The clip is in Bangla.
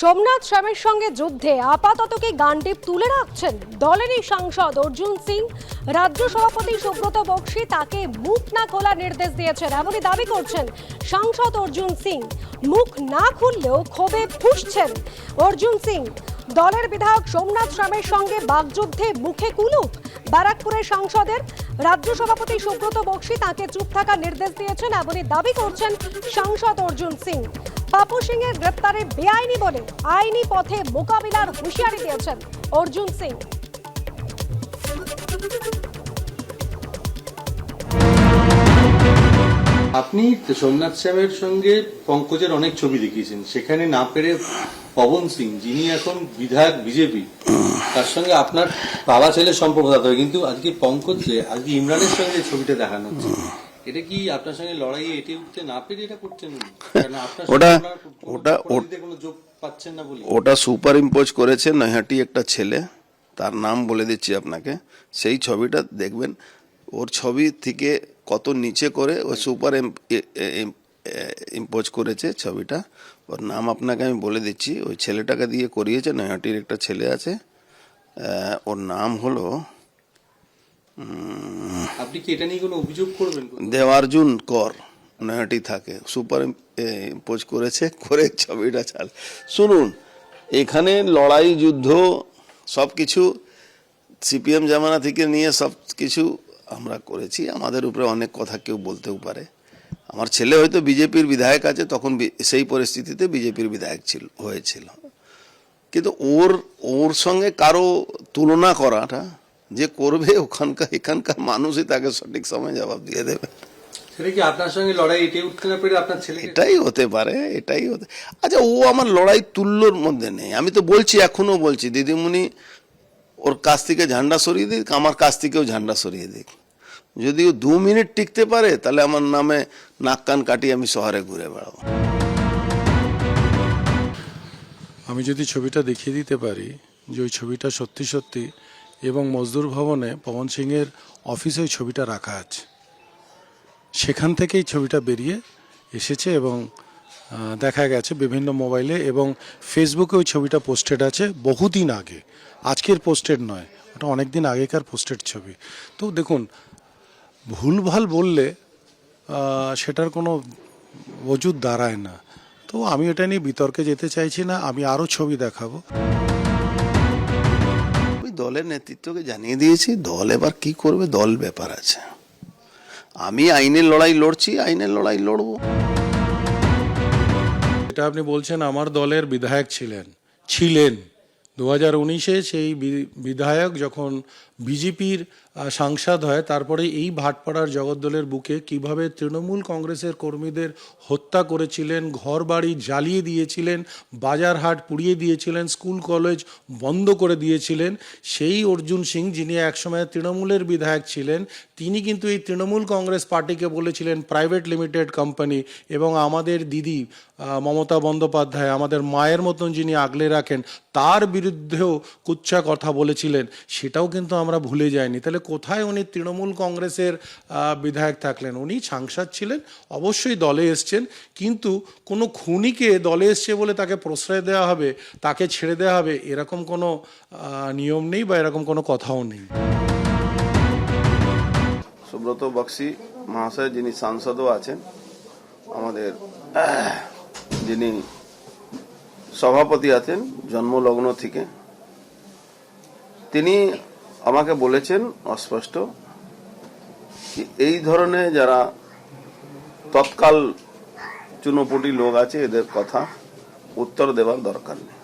সোমনাথ স্বামীর সঙ্গে যুদ্ধে আপাতত কি গান্ডিপ তুলে রাখছেন দলেরই সাংসদ অর্জুন সিং? রাজ্য সভাপতি সুব্রত বক্সি তাকে মুখ না খোলার নির্দেশ দিয়েছেন, এমনই দাবি করছেন সাংসদ অর্জুন সিং। মুখ না খুললেও ক্ষোভে ফুসছেন অর্জুন সিং। দলের বিধায়ক সোমনাথ স্বামীর সঙ্গে বাগযুদ্ধে মুখে কুলুক ব্যারাকপুরের সাংসদের রাজ্য সভাপতি সুব্রত বক্সি তাকে চুপ থাকার নির্দেশ দিয়েছেন এমনই দাবি করছেন সাংসদ অর্জুন সিং। পাপু সিং এর গ্রেপ্তারে বেআইনি বলে আইনি পথে মোকাবিলার হুঁশিয়ারি দিয়েছেন অর্জুন সিং। আপনি সোমনাথ শ্যামের সঙ্গে পঙ্কজের অনেক ছবি দেখিয়েছেন। সেখানে না পেরে পবন সিং, যিনি এখন বিধায়ক বিজেপি, তার সঙ্গে আপনার বাবা ছেলের সম্পর্ক থাকতে কিন্তু আজকে পঙ্কজ যে আজকে ইমরানের সঙ্গে ছবিটা দেখানো হচ্ছে এটা কি আপনার সঙ্গে লড়াইয়ে এটে উঠতে না পেরে এটা করছেন ওটা- ওটা- যোগ পাচ্ছেন না বলি? ওটা সুপার ইম্পোজ করেছে নৈহাটি একটা ছেলে তার নাম বলে দিচ্ছি আপনাকে। সেই ছবিটা দেখবেন ওর ছবি থেকে কত নিচে করে ও সুপার ইম্পোজ করেছে ছবিটা। ওর নাম আপনাকে আমি বলে দিচ্ছি ওই ছেলেটাকে দিয়ে করিয়েছে নৈহাটির একটা ছেলে আছে। ওর নাম হলো আপনি কি এটা নিয়ে কোনো অভিযোগ করবেন দেওয়ার্জুন কর নয়াটি থাকে। সুপার ইম্পোজ করেছে করে ছবিটা চাল শুনুন এখানে লড়াই যুদ্ধ সব কিছু সিপিএম জামানা থেকে নিয়ে সব কিছু আমরা করেছি। আমাদের উপরে অনেক কথা কেউ বলতেও পারে। আমার ছেলে হয়তো বিজেপির বিধায়ক আছে তখন সেই পরিস্থিতিতে বিজেপির বিধায়ক ছিল হয়েছিল। কিন্তু ওর ওর সঙ্গে কারও তুলনা করাটা যে করবে ওখানকার এখানকার মানুষই তাকে সঠিক সময় জবাব দিয়ে দেবে। আপনার সঙ্গে লড়াই এটে উঠতে না পেরে আপনার ছেলেকে? এটাই হতে পারে এটাই হতে আচ্ছা ও আমার লড়াই তুল্যর মধ্যে নেই। আমি তো বলছি এখনও বলছি দিদিমণি ওর কাছ থেকে ঝান্ডা সরিয়ে দিক আমার কাছ থেকেও ঝান্ডা সরিয়ে দিক। যদি ও দু মিনিট টিকতে পারে তাহলে আমার নামে নাক কান কাটিয়ে আমি শহরে ঘুরে বেড়াবো। আমি যদি ছবিটা দেখিয়ে দিতে পারি যে ওই ছবিটা সত্যি সত্যি এবং মজদুর ভবনে পবন সিংয়ের অফিসে ওই ছবিটা রাখা আছে। সেখান থেকেই ছবিটা বেরিয়ে এসেছে এবং দেখা গেছে বিভিন্ন মোবাইলে এবং ফেসবুকে ওই ছবিটা পোস্টেড আছে বহুদিন আগে। আজকের পোস্টেড নয়, ওটা অনেক দিন আগেকার পোস্টেড ছবি। তো দেখুন, ভুলভাল বললে সেটার কোনো ওজুদ দাঁড়ায় না। তো আমি এটা নিয়ে বিতর্কে যেতে চাইছি না আমি আরও ছবি দেখাবো। ওই দলের নেতৃত্বকে জানিয়ে দিয়েছি দল এবার কি করবে দল ব্যাপার আছে। আমি আইনের লড়াই লড়ছি আইনের লড়াই লড়বো। এটা আপনি বলছেন আমার দলের বিধায়ক ছিলেন ছিলেন। দু হাজার উনিশে সেই বি- বিধায়ক যখন বিজেপির সাংসদ হয়, তারপরে এই ভাটপাড়ার জগদ্দলের বুকে কীভাবে তৃণমূল কংগ্রেসের কর্মীদের হত্যা করেছিলেন ঘর বাড়ি জ্বালিয়ে দিয়েছিলেন বাজার হাট পুড়িয়ে দিয়েছিলেন, স্কুল কলেজ বন্ধ করে দিয়েছিলেন, সেই অর্জুন সিং যিনি একসময় তৃণমূলের বিধায়ক ছিলেন, তিনি কিন্তু এই তৃণমূল কংগ্রেস পার্টিকে বলেছিলেন প্রাইভেট লিমিটেড কোম্পানি এবং আমাদের দিদি মমতা বন্দ্যোপাধ্যায়, আমাদের মায়ের মতন যিনি আগলে রাখেন, তার বিরুদ্ধেও কুচ্ছা কথা বলেছিলেন, সেটাও কিন্তু আমরা ভুলে যাইনি। তাহলে কোথায় উনি তৃণমূল কংগ্রেসের বিধায়ক থাকলেন? উনি সাংসদ ছিলেন, অবশ্যই দলে এসছেন, কিন্তু কোনো খুনিকে দলে এসছে বলে তাকে প্রশ্রয় দেওয়া হবে, তাকে ছেড়ে দেওয়া হবে, এরকম কোনো নিয়ম নেই বা এরকম কোনো কথাও নেই। সুব্রত বক্সি মহাশয় যিনি সাংসদও আছেন, আমাদের যিনি সভাপতি আছেন, জন্মলগ্ন থেকে, তিনি আমাকে বলেছেন অস্পষ্ট এই ধরনের যারা তৎকাল চুনোপুটি লোক আছে, এদের কথা উত্তর দেওয়ার দরকার নেই।